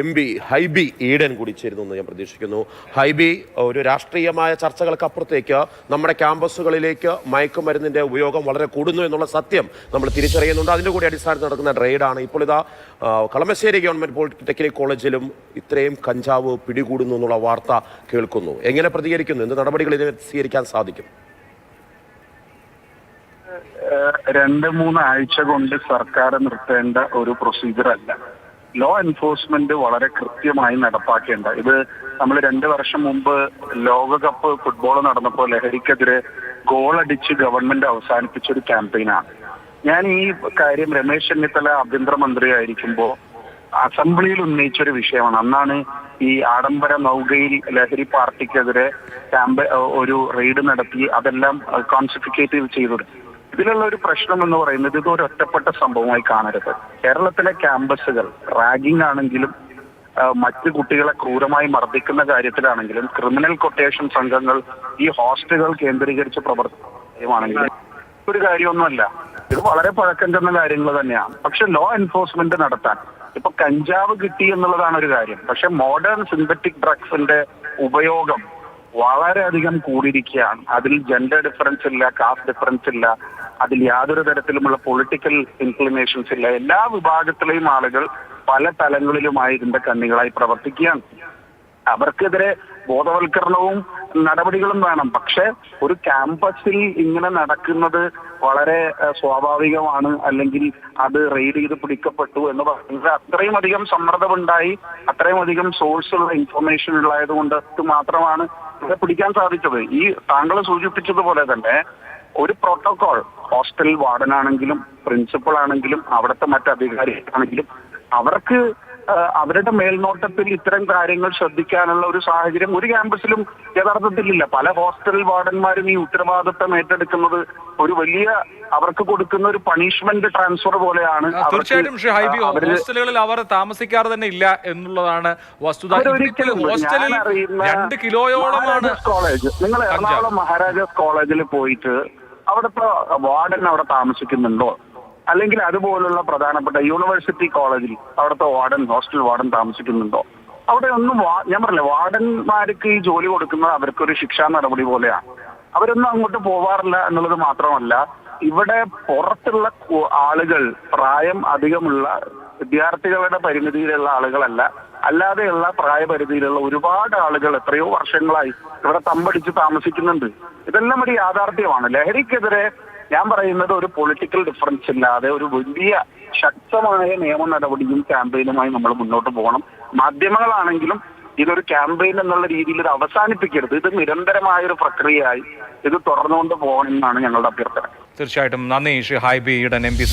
M P Hibi Eden കൂടി ചേരുന്നു ഞാൻ പ്രതീക്ഷിക്കുന്നു. ഹൈബി ഒരു രാഷ്ട്രീയമായ ചർച്ചകൾക്ക് അപ്പുറത്തേക്ക് നമ്മുടെ ക്യാമ്പസുകളിലേക്ക് മയക്കുമരുന്നിന്റെ ഉപയോഗം വളരെ കൂടുന്നു എന്നുള്ള സത്യം നമ്മൾ തിരിച്ചറിയുന്നുണ്ട്. അതിന്റെ കൂടി അടിസ്ഥാനത്തിൽ നടക്കുന്ന റെയ്ഡാണ് ഇപ്പോൾ ഇതാ കളമശ്ശേരി ഗവൺമെന്റ് പോളിടെക്നിക് കോളേജിലും ഇത്രയും കഞ്ചാവ് പിടികൂടുന്നു എന്നുള്ള വാർത്ത കേൾക്കുന്നു. എങ്ങനെ പ്രതികരിക്കുന്നു? എന്ത് നടപടികൾ ഇതിനെ സ്വീകരിക്കാൻ സാധിക്കും? രണ്ട് മൂന്ന് ആഴ്ച കൊണ്ട് സർക്കാർ നിർത്തേണ്ട ഒരു പ്രൊസീജിയർ അല്ല. ലോ എൻഫോഴ്സ്മെന്റ് വളരെ കൃത്യമായി നടപ്പാക്കേണ്ട. ഇത് നമ്മൾ രണ്ട് വർഷം മുമ്പ് ലോകകപ്പ് ഫുട്ബോൾ നടന്നപ്പോൾ ലഹരിക്കെതിരെ ഗോളടിച്ച് ഗവൺമെന്റ് അവസാനിപ്പിച്ച ഒരു ക്യാമ്പയിനാണ് ഞാൻ ഈ കാര്യം രമേശ് ചെന്നിത്തല ആഭ്യന്തരമന്ത്രി ആയിരിക്കുമ്പോൾ അസംബ്ലിയിൽ ഉന്നയിച്ച ഒരു വിഷയമാണ്. അന്നാണ് ഈ ആഡംബര നൗകയിൽ ലഹരി പാർട്ടിക്കെതിരെ ക്യാമ്പ് ഒരു റെയ്ഡ് നടത്തി അതെല്ലാം കോൺസിഫിക്കേറ്റ് ചെയ്തത്. ഇതിലുള്ള ഒരു പ്രശ്നം എന്ന് പറയുന്നത് ഇത് ഒരു ഒറ്റപ്പെട്ട സംഭവമായി കാണരുത്. കേരളത്തിലെ ക്യാമ്പസുകൾ റാഗിംഗ് ആണെങ്കിലും മറ്റ് കുട്ടികളെ ക്രൂരമായി മർദ്ദിക്കുന്ന കാര്യത്തിലാണെങ്കിലും ക്രിമിനൽ കൊട്ടേഷൻ സംഘങ്ങൾ ഈ ഹോസ്റ്റലുകൾ കേന്ദ്രീകരിച്ച് പ്രവർത്തിക്കുകയാണെങ്കിലും ഒരു കാര്യമൊന്നുമല്ല. ഇത് വളരെ പഴക്കം ചെന്ന കാര്യങ്ങൾ തന്നെയാണ് പക്ഷെ ലോ എൻഫോഴ്സ്മെന്റ് നടത്താൻ ഇപ്പൊ കഞ്ചാവ് കിട്ടി എന്നുള്ളതാണ് ഒരു കാര്യം. പക്ഷെ മോഡേൺ സിന്തറ്റിക് ഡ്രഗ്സിന്റെ ഉപയോഗം വളരെയധികം കൂടിയിരിക്കുകയാണ്. അതിൽ ജെൻഡർ ഡിഫറൻസ് ഇല്ല കാസ്റ്റ് ഡിഫറൻസ് ഇല്ല അതിൽ യാതൊരു തരത്തിലുമുള്ള പൊളിറ്റിക്കൽ ഇൻക്ലിനേഷൻസ് ഇല്ല. എല്ലാ വിഭാഗത്തിലെയും ആളുകൾ പല തലങ്ങളിലുമായി ഇതിന്റെ കണ്ണികളായി പ്രവർത്തിക്കുകയാണ്. അവർക്കെതിരെ ബോധവൽക്കരണവും നടപടികളും വേണം. പക്ഷെ ഒരു ക്യാമ്പസിൽ ഇങ്ങനെ നടക്കുന്നത് വളരെ സ്വാഭാവികമാണ്. അല്ലെങ്കിൽ അത് റെയ്ഡ് ചെയ്ത് പിടിക്കപ്പെട്ടു എന്ന് പറയുന്നത് അത്രയും അധികം സമ്മർദ്ദമുണ്ടായി അത്രയും അധികം സോഴ്സ് ഉള്ള ഇൻഫർമേഷൻ ഉള്ളായത് കൊണ്ട് മാത്രമാണ് ഇത് പിടിക്കാൻ സാധിച്ചത്. ഈ താങ്കൾ സൂചിപ്പിച്ചതുപോലെ തന്നെ ഒരു പ്രോട്ടോകോൾ ഹോസ്റ്റൽ വാർഡനാണെങ്കിലും പ്രിൻസിപ്പൾ ആണെങ്കിലും അവിടുത്തെ മറ്റധികാരികളാണെങ്കിലും അവർക്ക് അവരുടെ മേൽനോട്ടത്തിൽ ഇത്തരം കാര്യങ്ങൾ ശ്രദ്ധിക്കാനുള്ള ഒരു സാഹചര്യം ഒരു ക്യാമ്പസിലും യഥാർത്ഥത്തിലില്ല. പല ഹോസ്റ്റൽ വാർഡന്മാരും ഈ ഉത്തരവാദിത്തം ഏറ്റെടുക്കുന്നത് ഒരു വലിയ അവർക്ക് കൊടുക്കുന്ന ഒരു പണിഷ്മെന്റ് ട്രാൻസ്ഫർ പോലെയാണ് തീർച്ചയായിട്ടും ഹോസ്റ്റലുകളിൽ അവർ താമസിക്കാറ് തന്നെ ഇല്ല എന്നുള്ളതാണ് വസ്തുത. ഹോസ്റ്റലിൽ രണ്ട് കിലോയോളമാണ് കോളേജ്. നിങ്ങൾ എറണാകുളം മഹാരാജാസ് കോളേജിൽ പോയിട്ട് അവിടുത്തെ വാർഡൻ അവിടെ താമസിക്കുന്നുണ്ടോ? അല്ലെങ്കിൽ അതുപോലുള്ള പ്രധാനപ്പെട്ട യൂണിവേഴ്സിറ്റി കോളേജിൽ അവിടുത്തെ വാർഡൻ ഹോസ്റ്റൽ വാർഡൻ താമസിക്കുന്നുണ്ടോ? അവിടെ ഒന്നും ഞാൻ പറഞ്ഞില്ല വാർഡന്മാർക്ക് ഈ ജോലി കൊടുക്കുന്നത് അവർക്കൊരു ശിക്ഷാ നടപടി പോലെയാണ്. അവരൊന്നും അങ്ങോട്ട് പോവാറില്ല എന്നുള്ളത് മാത്രമല്ല ഇവിടെ പുറത്തുള്ള ആളുകൾ പ്രായം അധികമുള്ള വിദ്യാർത്ഥികളുടെ പരിമിതിയിലുള്ള ആളുകളല്ല. അല്ലാതെയുള്ള പ്രായപരിധിയിലുള്ള ഒരുപാട് ആളുകൾ എത്രയോ വർഷങ്ങളായി ഇവിടെ തമ്പടിച്ച് താമസിക്കുന്നുണ്ട്. ഇതെല്ലാം ഒരു യാഥാർത്ഥ്യമാണ്. ലഹരിക്കെതിരെ ഞാൻ പറയുന്നത് ഒരു പൊളിറ്റിക്കൽ ഡിഫറൻസ് ഇല്ലാതെ ഒരു വലിയ ശക്തമായ നിയമ നടപടിയും ക്യാമ്പയിനുമായി നമ്മൾ മുന്നോട്ട് പോകണം. മാധ്യമങ്ങളാണെങ്കിലും ഇതൊരു ക്യാമ്പയിൻ എന്നുള്ള രീതിയിൽ ഇത് അവസാനിപ്പിക്കരുത്. ഇത് നിരന്തരമായ ഒരു പ്രക്രിയയായി ഇത് തുടർന്നുകൊണ്ട് പോകണം എന്നാണ് ഞങ്ങളുടെ അഭ്യർത്ഥന. തീർച്ചയായിട്ടും. നന്ദി. Shri Hibi Eden M P